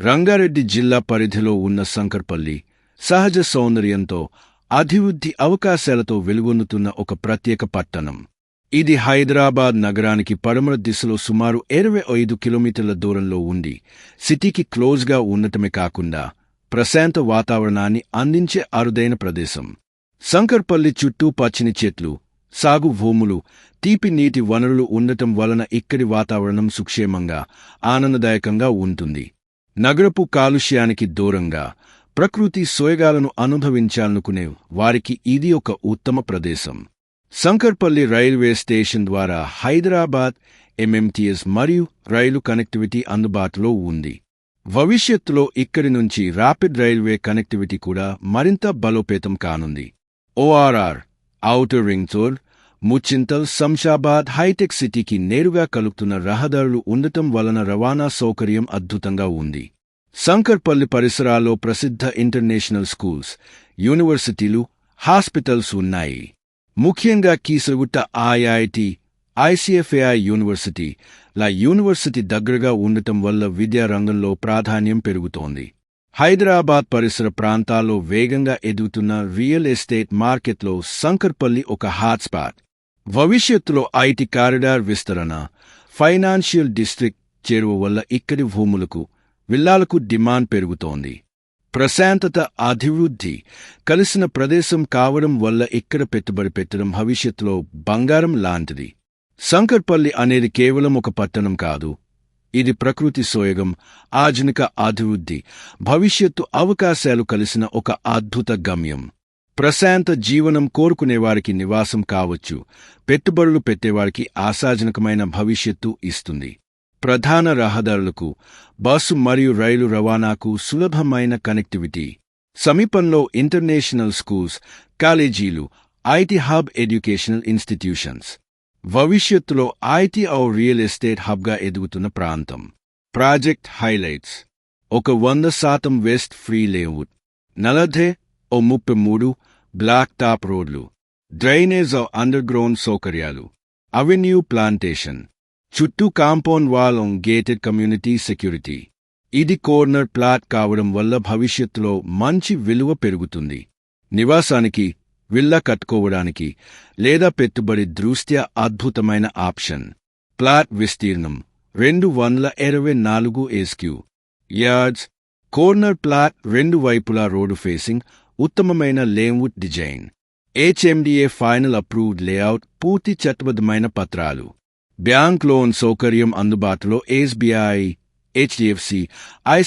రంగారెడ్డి జిల్లా పరిధిలో ఉన్న శంకర్పల్లి సహజ సౌందర్యంతో అభివృద్ధి అవకాశాలతో వెలుగొందుతున్న ఒక ప్రత్యేక పట్టణం. ఇది హైదరాబాద్ నగరానికి పడమర దిశలో సుమారు ఇరవై ఐదు కిలోమీటర్ల దూరంలో ఉండి సిటీకి క్లోజ్గా ఉండటమే కాకుండా ప్రశాంత వాతావరణాన్ని అందించే అరుదైన ప్రదేశం. శంకర్పల్లి చుట్టూ పచ్చని చెట్లు సాగు భూములు తీపి నీటి వనరులు ఉండటం వలన ఇక్కడి వాతావరణం సుక్షేమంగా ఆనందదాయకంగా ఉంటుంది. నగరపు కాలుష్యానికి దూరంగా ప్రకృతి సోయగాలను అనుభవించాలనుకునే వారికి ఇది ఒక ఉత్తమ ప్రదేశం. శంకర్పల్లి రైల్వే స్టేషన్ ద్వారా హైదరాబాద్ ఎంఎంటీఎస్ మరియు రైలు కనెక్టివిటీ అందుబాటులో ఉంది. భవిష్యత్తులో ఇక్కడి నుంచి ర్యాపిడ్ రైల్వే కనెక్టివిటీ కూడా మరింత బలోపేతం కానుంది. ORR outer ring road Muchintal Shamshabad hitech సిటీకి నేరుగా కలుపుతున్న రహదారులు ఉండటం వలన రవాణా సౌకర్యం అద్భుతంగా ఉంది. శంకర్పల్లి పరిసరాల్లో ప్రసిద్ధ ఇంటర్నేషనల్ స్కూల్స్ యూనివర్సిటీలు హాస్పిటల్స్ ఉన్నాయి. ముఖ్యంగా Keesaragutta IIT ICFAI university law university దగ్గరగా ఉండటం వల్ల విద్యారంగంలో ప్రాధాన్యం పెరుగుతోంది. హైదరాబాద్ పరిసర ప్రాంతాల్లో వేగంగా ఎదుగుతున్న రియల్ ఎస్టేట్ మార్కెట్లో శంకర్పల్లి ఒక హాట్స్పాట్. భవిష్యత్తులో ఐటీ కారిడార్ విస్తరణ ఫైనాన్షియల్ డిస్ట్రిక్ట్ చేరువ వల్ల ఇక్కడి భూములకు విల్లాలకు డిమాండ్ పెరుగుతోంది. ప్రశాంతత అభివృద్ధి కలిసిన ప్రదేశం కావడం వల్ల ఇక్కడ పెట్టుబడి పెట్టడం భవిష్యత్తులో బంగారం లాంటిది. శంకర్పల్లి అనేది కేవలం ఒక పట్టణం కాదు. ఇది ప్రకృతి సోయగం ఆధునిక అభివృద్ధి భవిష్యత్తు అవకాశాలు కలిసిన ఒక అద్భుత గమ్యం. ప్రశాంత జీవనం కోరుకునేవారికి నివాసం కావచ్చు. పెట్టుబడులు పెట్టేవారికి ఆశాజనకమైన భవిష్యత్తు ఇస్తుంది. ప్రధాన రహదారులకు బస్సు మరియు రైలు రవాణాకు సులభమైన కనెక్టివిటీ. సమీపంలో ఇంటర్నేషనల్ స్కూల్స్ కాలేజీలు ఐటీ హబ్ ఎడ్యుకేషనల్ ఇన్స్టిట్యూషన్స్. భవిష్యత్తులో ఐటీ ఔ రియల్ ఎస్టేట్ హబ్గా ఎదుగుతున్న ప్రాంతం. Project highlights. ఒక వంద శాతం వెస్ట్ ఫ్రీ లేవుడ్ నలభై ఓ ముప్పై మూడు బ్లాక్ టాప్ రోడ్లు డ్రైనేజ్ ఆఫ్ అండర్ గ్రౌండ్ సౌకర్యాలు అవెన్యూ ప్లాంటేషన్ చుట్టూ compound wall on gated community security. ఇది కార్నర్ ప్లాట్ కావడం వల్ల భవిష్యత్తులో మంచి విలువ పెరుగుతుంది. నివాసానికి విల్లా కట్టుకోవడానికి లేదా పెట్టుబడి దృష్ట్యా అద్భుతమైన ఆప్షన్. ప్లాట్ విస్తీర్ణం రెండు వందల ఇరవై నాలుగు ఎస్క్యూ. యార్డ్స్ కార్నర్ ప్లాట్ రెండు వైపులా రోడ్డు ఫేసింగ్ ఉత్తమమైన layout design. HMDA final approved layout పూర్తి చట్టబద్ధమైన పత్రాలు. బ్యాంక్ లోన్ సౌకర్యం అందుబాటులో ఎస్బీఐ హెచ్డిఎఫ్సి